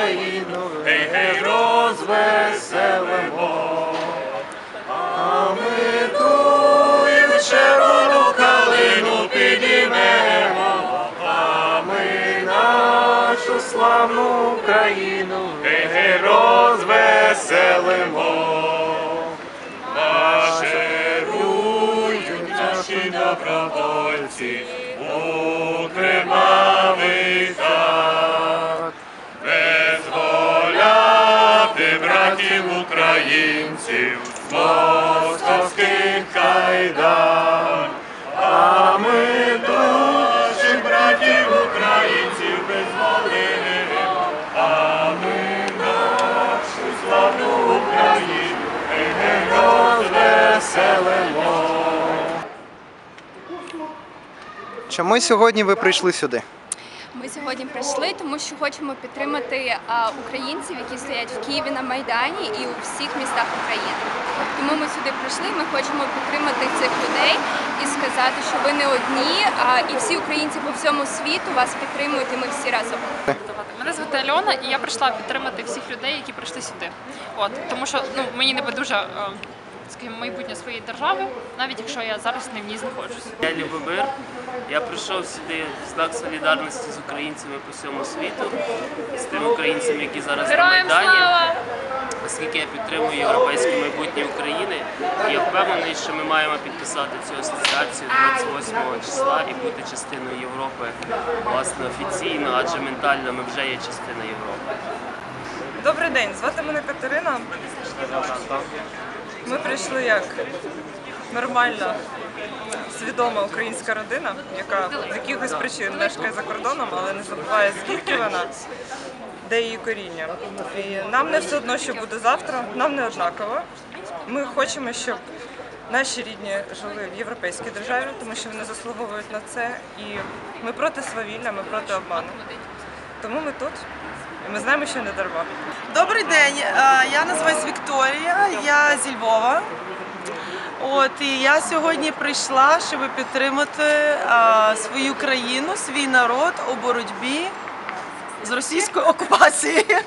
Україну, гей, гей, розвеселимо. А ми тую червону калину підіймемо, а ми нашу славну Україну, гей, гей, розвеселимо. Марширують наші добровольці з московських кайдан. А ми наших братів українців визволимо, а ми нашу славну Україну гей, розвеселимо. Чому сьогодні ви прийшли сюди? Сьогодні прийшли, тому що хочемо підтримати українців, які стоять в Києві на Майдані і у всіх містах України. Тому ми сюди прийшли. Ми хочемо підтримати цих людей і сказати, що ви не одні, і всі українці по всьому світу вас підтримують, і ми всі разом. Мене звати Альона, і я прийшла підтримати всіх людей, які прийшли сюди. От тому, що ну мені не байдуже, е, скажімо, майбутнє своєї держави, навіть якщо я зараз не в ній знаходжусь. Я Любомир. Я прийшов сюди в знак солідарності з українцями по всьому світу, з тими українцями, які зараз на Майдані, слава! оскільки я підтримую європейське майбутнє України. І я впевнений, що ми маємо підписати цю асоціацію 28 числа і бути частиною Європи, власне, офіційно, адже ментально ми вже є частина Європи. Добрий день, звати мене Катерина. Ми прийшли як нормальна, свідома українська родина, яка з якихось причин мешкає за кордоном, але не забуває звідки вона, де її коріння. І нам не все одно, що буде завтра, нам не однаково. Ми хочемо, щоб наші рідні жили в європейській державі, тому що вони заслуговують на це. І ми проти свавілля, ми проти обману. Тому ми тут. І ми знаємо, що не дарма. Добрий день, Е, я називаюсь Вікторія, я зі Львова. От і я сьогодні прийшла, щоб підтримати е, свою країну, свій народ у боротьбі з російською окупацією.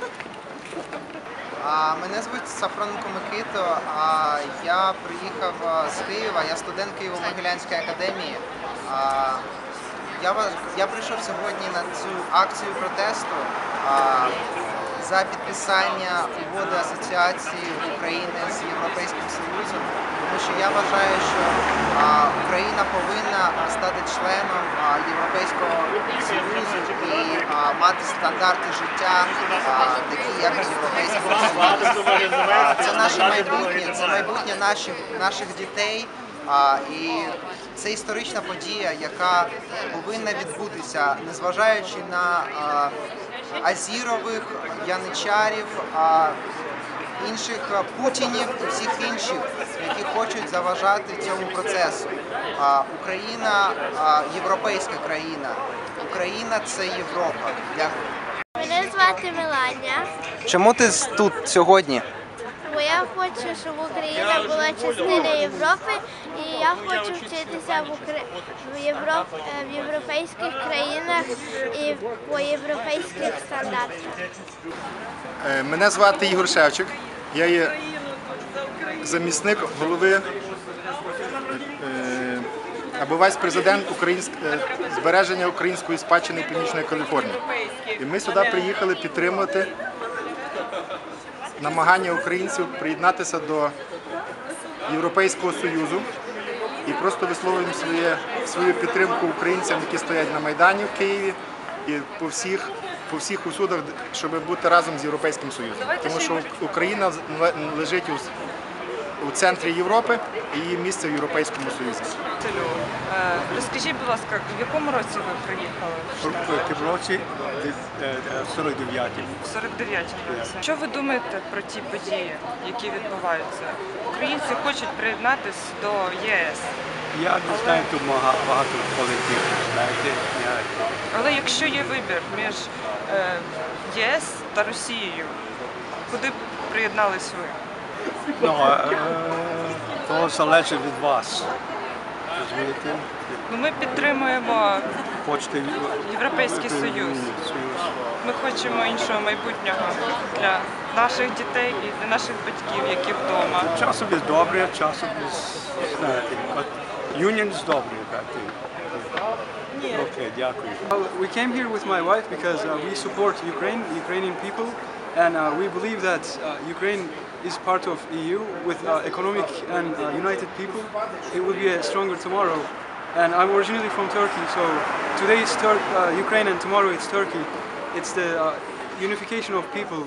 А, мене звуть Сафроненко Микито. А я приїхав з Києва, я студент Києво-Могилянської академії. А, я, я прийшов сьогодні на цю акцію протесту а, за підписання угоди асоціації України з Європейським Союзом, тому що я вважаю, що Україна повинна стати членом Європейського Союзу і мати стандарти життя, такі як Союзі. А, Це наше майбутнє, це майбутнє наших, наших дітей. А, і це історична подія, яка повинна відбутися, незважаючи на а, азірових, яничарів, інших путінів і всіх інших, які хочуть заважати цьому процесу. Україна європейська країна. Україна це Європа. Дякую. Мене звати Меланя. Чому ти тут сьогодні? Я хочу, щоб Україна була частиною Європи, і я хочу вчитися в, Укра... в, Європ... е, в європейських країнах і по європейських стандартах. Е, Мене звати Ігор Шевчик. Я є замісник голови е, або вайс-президент українськ... е, збереження української спадщини Північної Каліфорнії. І ми сюди приїхали підтримати намагання українців приєднатися до Європейського Союзу і просто висловлюємо своє, свою підтримку українцям, які стоять на Майдані в Києві і по всіх, по всіх усудах, щоб бути разом з Європейським Союзом. Тому що Україна лежить у, у центрі Європи і її місце в Європейському Союзі. Е, Розкажіть, будь ласка, в якому році ви приїхали? в році 49 В 49-му році. Що ви думаєте про ті події, які відбуваються? Українці хочуть приєднатися до ЄС. Я не знаю, тут мага- багато політиків, знаєте. Я, Але якщо є вибір між е, ЄС та Росією, куди б приєднались ви? Ну, е, то залежить від вас. Розумієте? Ну, ми підтримуємо хочете Європейський Союз. Союз. Ми хочемо іншого майбутнього для наших дітей і для наших батьків, які вдома. Часом є добре, часом є, знаєте, union добре, так. Окей, дякую. We came here with my wife because uh, we support Ukraine, Ukrainian people, and uh, we believe that uh, Ukraine is part of EU with uh, economic and uh, united people. It will be a stronger tomorrow. And I'm originally from Turkey, so today is Tur- uh, Ukraine and tomorrow it's Turkey. It's the uh, unification of people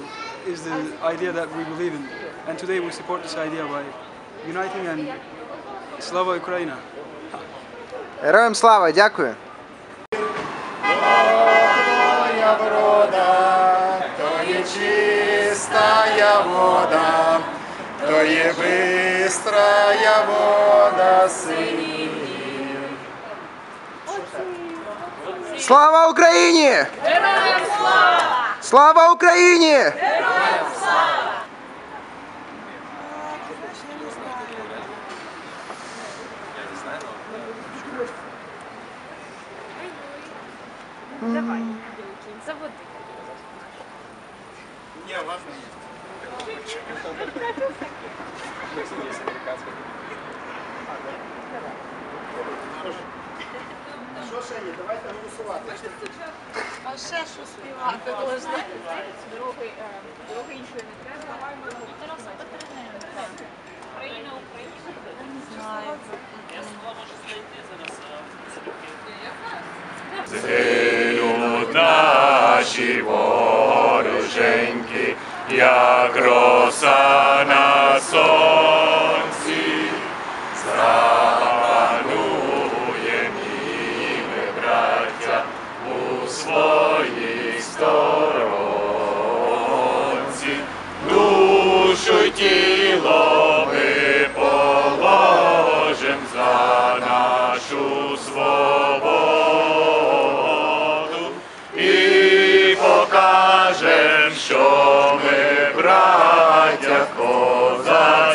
is the idea that we believe in, and today we support this idea by uniting and Slava Ukraina. Героям слава, дякую. Чистая вода, то є бистрая вода синів. Слава Україні! Героям слава! Слава Україні! Не, ладно. Есть американская. Давай. Що ще? Давайте голосувати. А ще що співати можна? Другий, э, другий інший не треба. Тараса Петрененко. Україна, Україна. Знаю. Я слова можу знайти зараз. Це наші воїни. Вороженьки, як роса на сонці,